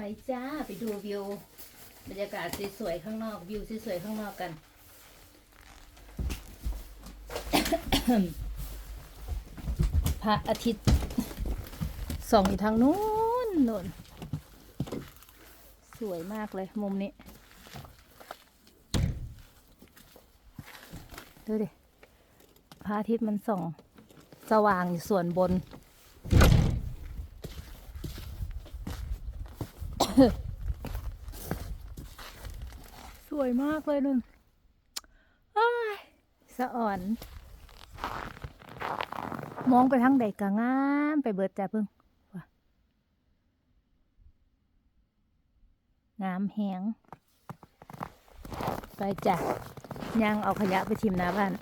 ไปจ้าไปดูวิวบรรยากาศสวยๆข้างนอกวิวสวยๆข้างนอกกันพระอาทิตย์ส่องอยู่ทางนู้นนนสวยมากเลยมุมนี้ ดูดิพระอาทิตย์มันส่อง สว่างอยู่ส่วนบน สวยมากเลยนุ่นอ้ายสะอ่อน มองไปทางใดก็งามไปเบิดจ้ะเพิ่งว่ะงามแหงไปจ้ะย่างเอาขยะไปทิมหน้าบ้าน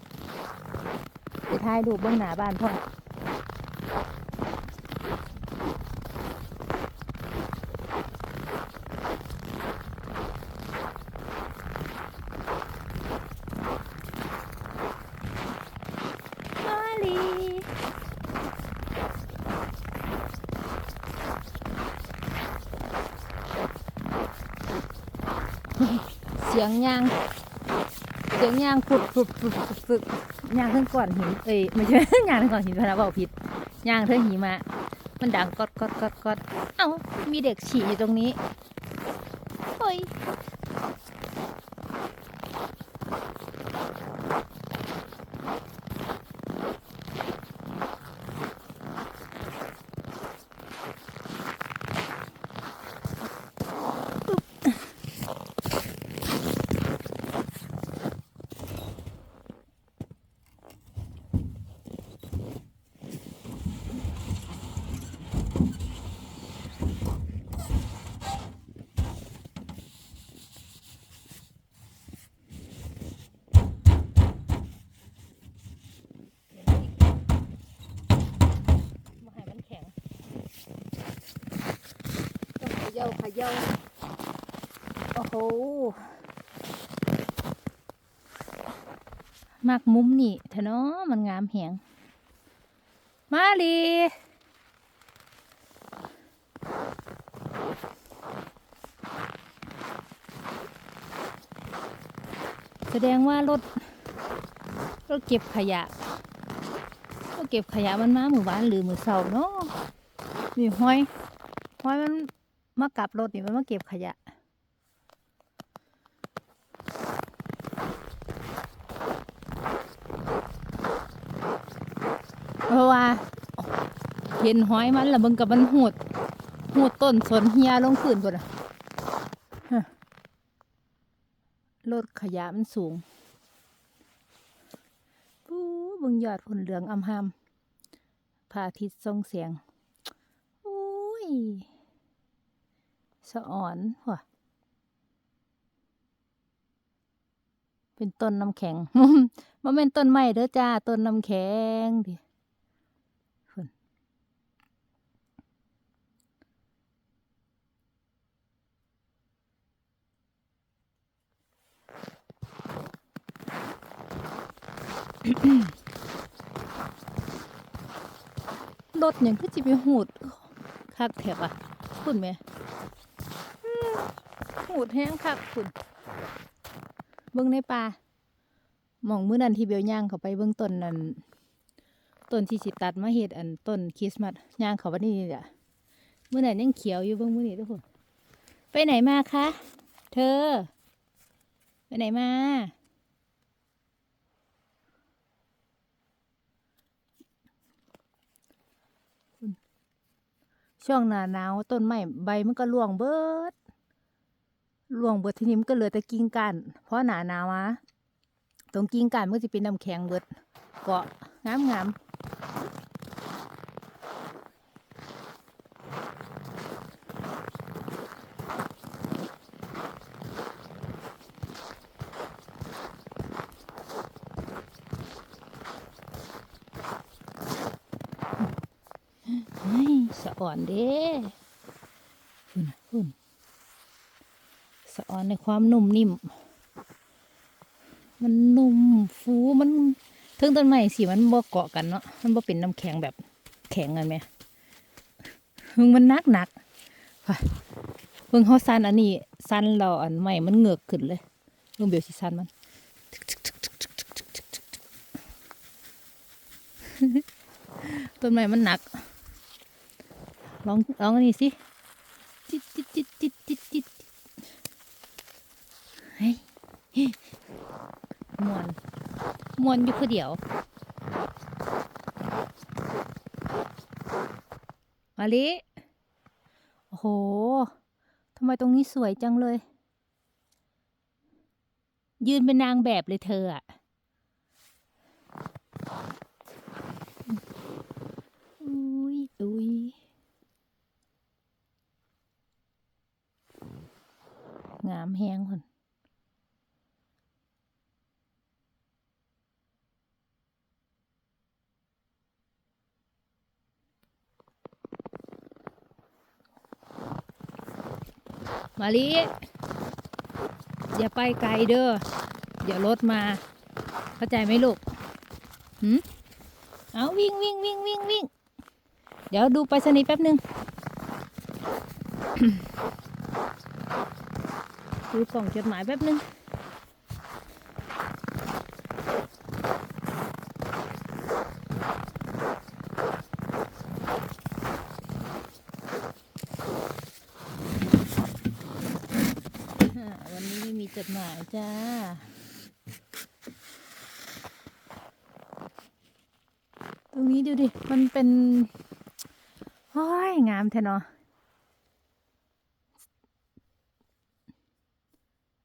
ไปถ่ายรูปเบื้องหน้าบ้านพ่อม มาลี เสียงยาง เสียงยางปุดปุดปุดปุดยางขึ้นก่อนหิน เอ้ยไม่ใช่ยางขึ้นก่อนหินพนะเบาผิดยางเท่งหิมะ มันดังกอดกอดกอดกอดเอ้ามีเด็กฉี่อยู่ตรงนี้เฮ้ย มาให้มันแข็งต้องเข ย่าเขย่าโอ้โหมากมุมนี่เถอะเนาะมันงามแหงมาลีแสดงว่ารถรถเก็บขยะก็เก็บขยะมันมาหมู่บ้านหรือหมือเสาเนาะนี่ห้อยห้อยมัน มากลับรถนี่มันมาเก็บขยะ เพราะว่า เห็นห้อยมันแล้วมึงกับมันหูดหูดต้นสนเฮียลงพื้นพุ่นอะรถขยะมันสูงปูเบึงยอดผลเหลืองอำหามพระอาทิตย์ทรงเสียง อุ้ย สะอ่อนว่ะเป็นต้นน้ำแข็งมันเป็นต้นไม้เด้อจ้า ต้นน้ำแข็งดิฝนรถอยังคือจิไปหูดคักแถบอะคุณแม่อืม หูดแห้งคักคุณเบิ่งในป่าหมองมื้อนั้นที่เบลย่างเขาไปเบิ่งต้นนั้นต้นที่สิตัดมาเฮ็ดอันต้นคริสต์มาสย่างเขาวันนี้นี่แหละมื้อนั้นยังเขียวอยู่เบิ่งมื้อนี้ทุกคนไปไหนมาคะเธอ ไปไหนมาช่วงหน้าหนาวต้นไม้ใบมันก็ร่วงเบิด ร่วงเบิดทีนี้มันก็เหลือแต่กิ่งก้านเพราะหนาหนาวมาตรงกิ่งก้านมันก็จะเป็นน้ำแข็งเบิดเกาะงามงามเฮ้ยสะอ่อนเด้คุณน่ะคุณสะ อนในความนุ่มนิ่ม มันนุ่มฟูมันถึงต้นไม้สิมันบ่เกาะกันเนาะมันบ่เป็นน้ำแข็งแบบแข็งกันไหมมึงมันนักหนักเบิ่งเฮาซันอันนี้ซันเราอันใหม่มันเงือกขึ้นเลยลุงเบียวสิซันมันต้นไม้มันหนัก ลองลองอันนี้สิจิตจิตจิตจิตจิตจิตเฮ้ยมวน มวนอยู่คือเดียว มาลิโอ้โหทำไมตรงนี้สวยจังเลย ยืนเป็นนางแบบเลยเธออะอุ้ยอุ้ยงามแฮงคน มาลิอย่าไปไกลเด้อเดี๋ยวรถมา เข้าใจไหมลูกหืมเอาวิ่งวิ่งวิ่งวิ่งวิ่งเดี๋ยวดูไปสนิทแป๊บหนึ่งดูกล่องจดหมายแป๊บหนึ่ง อ่าวันนี้ไม่มีจดหมายจ้า ตรงนี้ดูดิ มันเป็นโอ้ยงามแท้เนาะ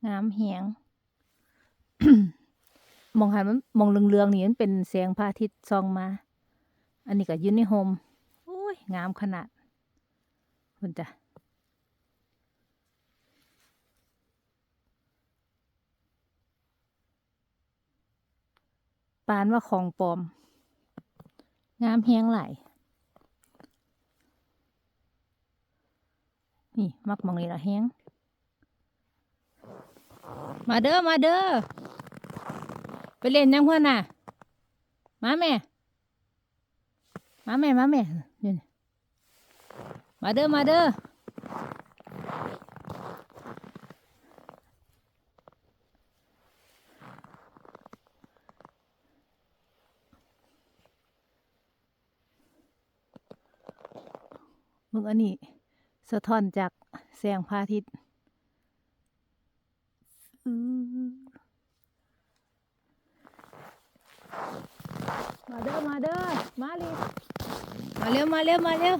งามแหงมองหันมันมองเรืองๆนี่มันเป็นแสงพระอาทิตย์ส่องมา อันนี้ก็ยืนในโฮมโอ้ยงามขนาดคุณจ้ะ ปานว่าของปลอม งามแฮงหลายนี่ มักมองนี่ละแฮงมาเด้อ มาเด้อ ไปเล่นยังเพื่อนน่ะ มาแม่ มาแม่ มาแม่ มาเด้อ มาเด้อ มึงอันนี้ สะท้อนจากแสงพระอาทิตย์อื้อมาเด้อ มาเด้อ มาเลยมาเร็ว มาเร็ว มาเร็ว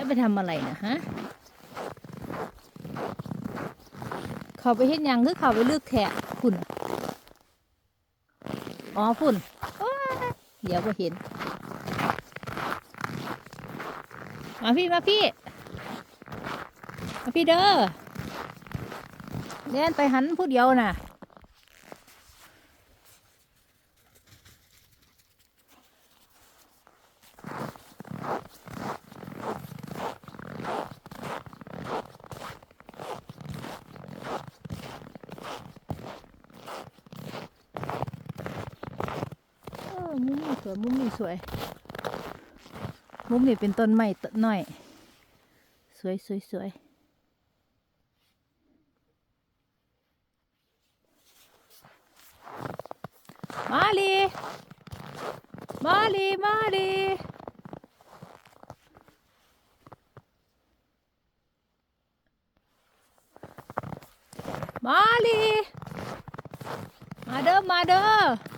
ะไปทำอะไรนะฮะเขาไปเฮ็ดยังคือเขาไปเลือกแขกคุณน่ะอ๋อฝุ่นเดี๋ยวก็เห็น มาพี่มาพี่ มาพี่เด้อเล่นไปหันผู้เดียวน่ะ เออมุมนี้ส วยมุมนี้สวย มุมนี้เป็นต้นไม้ต้นน้อย สวยสวยสวยมาลีมาลีมาลีมาลีมาเด้อมาเด้ออ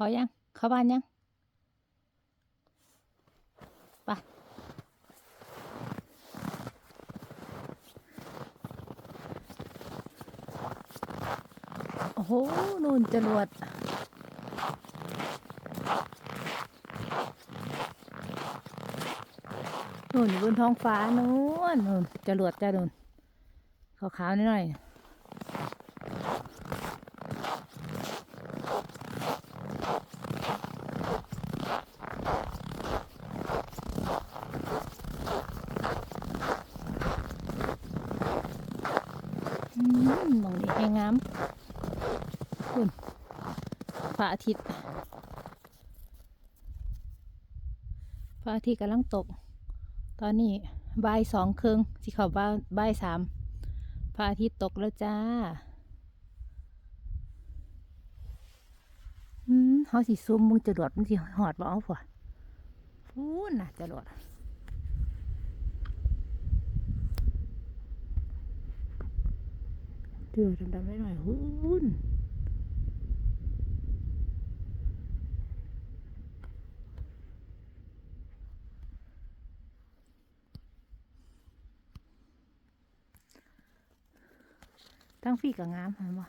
พอยัง เข้าบ้านยังไปโอ้โหนู่นจรวดนู่นอยู่บนท้องฟ้านู่นนู่นจรวดจ้านู่นขาวๆนิดหน่อย อืมมองนี่แหงงามคุณพ ระอาทิตย์ พระอาทิตย์กำลังตก ตอนนี้บ่ายสองครึ่งสิเขาบ่าบ่ายสามพระอาทิตย์ตกแล้วจ้าอืมเขาสิซุ่มมึงจรวดมันสิหอดบ่เอาผัวพูนน่ะจรวดเดือดดำๆไม่หน่อยหูน ทั้งฟีกับงามเห็นบ่